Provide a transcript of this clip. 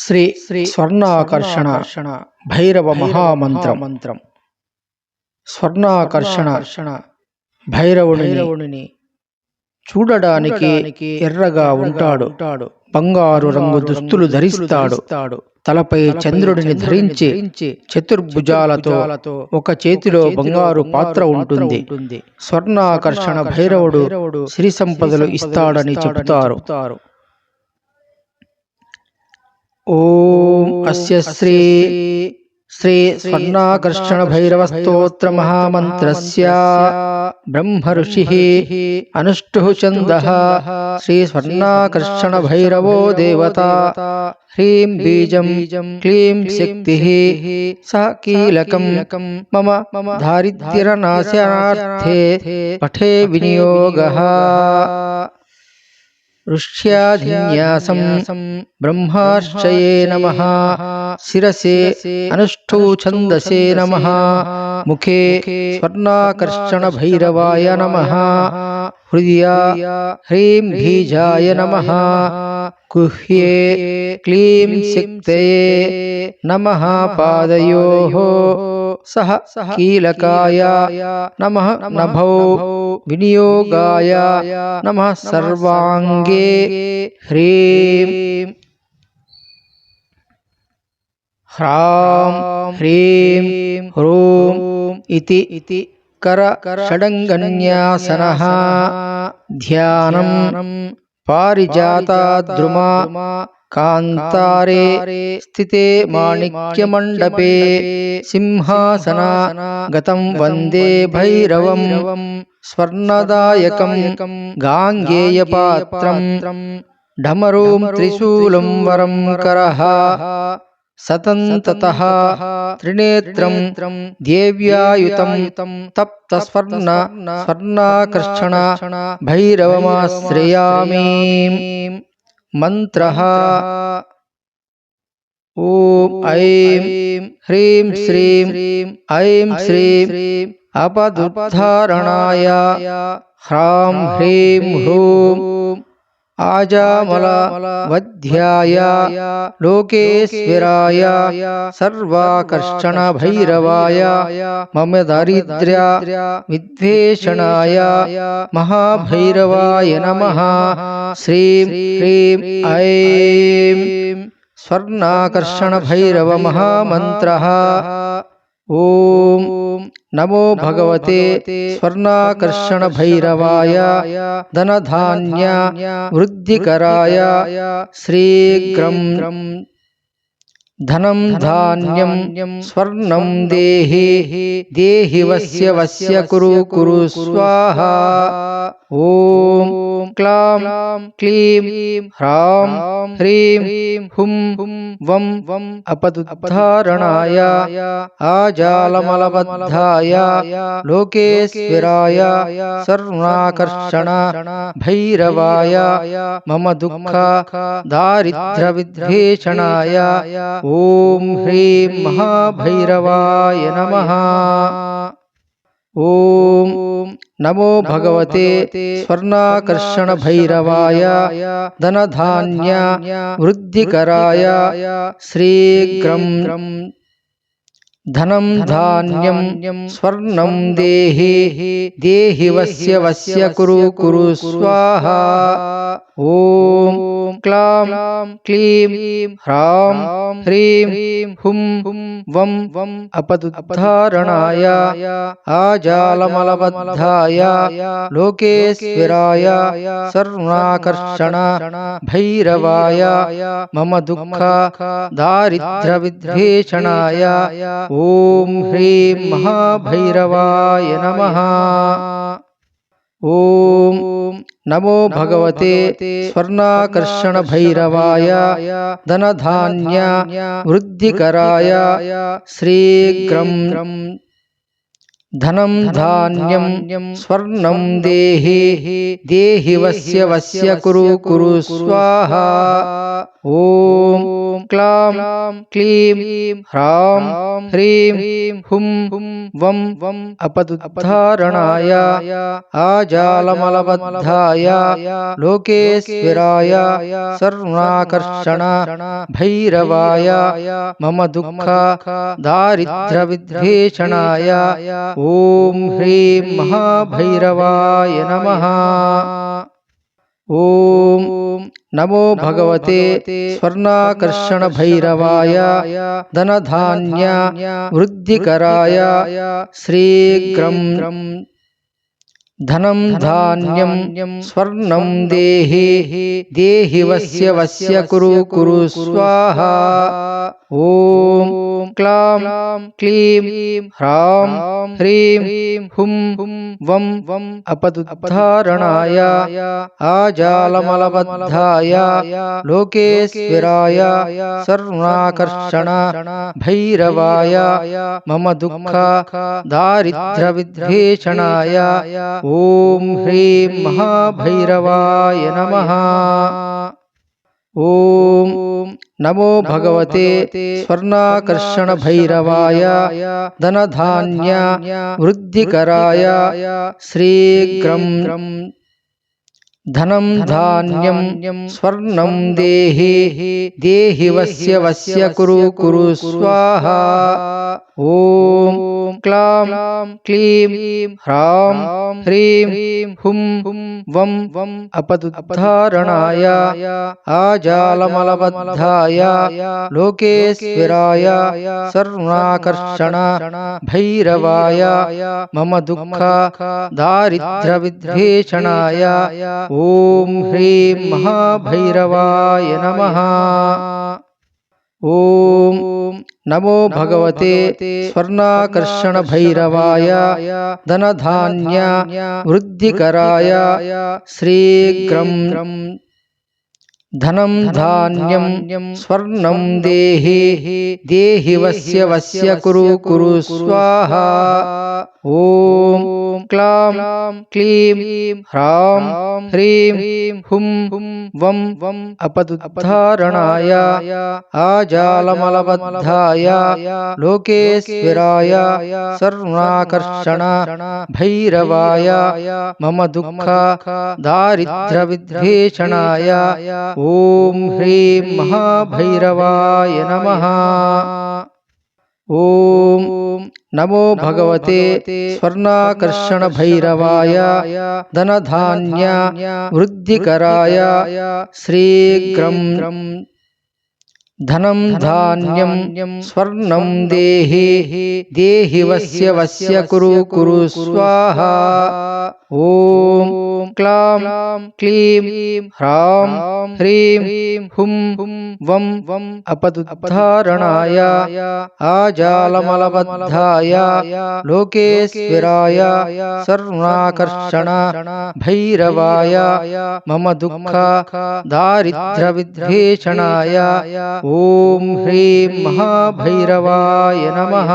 శ్రీ శ్రీ స్వర్ణాకర్షణ భైరవ మహామంత్రం. మంత్రం స్వర్ణాకర్షణ భైరవుని చూడడానికి ఎర్రగా ఉంటాడు. బంగారు రంగు దుస్తులు ధరిస్తాడు. తలపై చంద్రుడిని ధరించి చతుర్భుజాలతో ఒక చేతిలో బంగారు పాత్ర ఉంటుంది. స్వర్ణాకర్షణ భైరవుడు సిరి సంపదలు ఇస్తాడని చెబుతారు. ओम अस्य श्री श्री स्वर्णाकर्षण भैरवस्त्रोत्र महामंत्रस्य स्वर्णाकर्षणभैरवस्तोत्रमहामन्त्रस्य ब्रह्मऋषिः अनुष्टुः स्वर्णाकर्षण भैरवो देवता ह्रीं बीजं क्लीं शक्तिः स कीलकं मम दारिद्र्यनाशनार्थे पठे विनियोगः ऋष्याधिन्यासं ब्रह्मार्चये नमः। शिरसे अनुष्ठौ छन्दसे नमः। मुखे स्वर्णाकर्षणभैरवाय नमः। हृदया ह्रीं बीजाय नमः। गुह्ये क्लीं शक्तये नमः पादयोः। सह कीलकाय नमः। नभौ विनियोगाय नमः सर्वाङ्गे ह्रीं ह्रां ह्रीं ह्रूं इति इति कर षडङ्गन्यासनः ध्यानं पारिजाताद्रुमा कान्तारे स्थिते माणिक्यमण्डपे सिंहासना गतं वन्दे भैरवं स्वर्णदायकं गाङ्गेयपात्रं डमरूं त्रिशूलं वरं करः सतन्ततः त्रिनेत्रं देव्यायुतं तप्तस्वर्ण स्वर्णाकर्षण भैरवमाश्रयामि मन्त्रः ॐ ऐं ह्रीं श्रीं ऐं श्रीं अपदुद्धारणाय ह्रां ह्रीं ह्रूं आजामलवध्याय लोकेश्वराय सर्वाकर्षणभैरवाय मम दारिद्र्य विद्वेषणाय महाभैरवाय नमः। श्रीं ह्रीं ऐं स्वर्णाकर्षणभैरवमहामन्त्रः। ॐ नमो भगवते स्वर्णाकर्षण भैरवाय धनधान्य वृद्धिकराय श्रीग्रं धनं धान्यं स्वर्णं देहि देहि वस्य वस्य कुरु कुरु स्वाहा। ॐ क्लां क्लीं ह्रां ह्रीं हुं वं वं अपदुद्धारणाय आजालमलबद्धाय लोकेश्वराय सर्वाकर्षण भैरवाय मम दुःख दारिद्र्यविद्वेषणाय ॐ ह्रीं महाभैरवाय नमः। ॐ नमो भगवते स्वर्णाकर्षणभैरवाय धनधान्य वृद्धिकराय श्रीग्रं धनं धान्यं स्वर्णं देहि देहि वस्य वस्य कुरु कुरु स्वाहा। ॐ क्लां क्लीं ह्रां ह्रीं हुं वं वं अपदुद्धारणाय आजालमलबद्धाय लोकेश्वराय सर्वाकर्षण भैरवाय मम दुःख दारिद्र्यविद्वेषणाय ॐ ह्रीं महाभैरवाय नमः। ॐ नमो भगवते स्वर्णाकर्षणभैरवाय, धनधान्य वृद्धिकराय श्रीग्रं धनं धान्यं स्वर्णं देहि देहि वस्य वस्य कुरु कुरु स्वाहा। ॐ क्लां क्लीं ह्रां ह्रीं हुं वं वम् अपदुद्धारणाय आजालमलबद्धाय लोकेश्वराय सर्वाकर्षण भैरवाय मम दुःख दारिद्र्यविद्वेषणाय ॐ ह्रीं महाभैरवाय नमः ॐ नमो भगवते स्वर्णाकर्षणभैरवाय धनधान्य वृद्धिकराय श्रीग्रं धनं धान्यं स्वर्णं देहि देहि वस्य वस्य कुरु कुरु स्वाहा। ॐ क्लां, क्लीं, ह्रां, ह्रीं, हुं, वं वम् अपदुद्धारणाय, आजालमलबद्धाय, लोकेश्वराय सर्वाकर्षण भैरवाय, मम दुःख दारिद्र्यविद्वेषणाय ॐ ह्रीं महाभैरवाय नमः। ॐ नमो भगवते स्वर्णाकर्षणभैरवाय धनधान्य वृद्धिकराय श्रीग्रं धनं धान्यं स्वर्णं देहि देहि वस्य वस्य कुरु कुरु स्वाहा। ॐ क्लां, क्लीं, ह्रां, ह्रीं, हुं, वं वम् अपदुद्धारणाय, आजालमलबद्धाय, लोकेश्वराय सर्वाकर्षण भैरवाय, मम दुःख, दारिद्र्यविद्वेषणाय, ॐ ह्रीं महाभैरवाय नमः। ॐ नमो भगवते स्वर्णाकर्षणभैरवाय धनधान्य वृद्धिकराय श्रीग्रं धनं धान्यं स्वर्णं देहि देहि वस्य वस्य कुरु कुरु स्वाहा। ॐ क्लां क्लीं ह्रां ह्रीं हुं वं वम् अपदुद्धारणाय, आजालमलबद्धाय, लोकेश्वराय सर्वाकर्षण भैरवाय, मम दुःख दारिद्र्यविद्वेषणाय ॐ ह्रीं महाभैरवाय नमः। ॐ नमो भगवते स्वर्णाकर्षण भैरवाय धनधान्य वृद्धिकराय श्रीग्रं धनं धान्यं स्वर्णं देहि देहि वस्य वस्य कुरु कुरु स्वाहा। ॐ क्लां क्लीं ह्रां ह्रीं हुं वं वम् अपदुद्धारणाय आजालमलबद्धाय लोकेश्वराय सर्वाकर्षण भैरवाय मम दुःख दारिद्र्यविद्वेषणाय ॐ ह्रीं महाभैरवाय नमः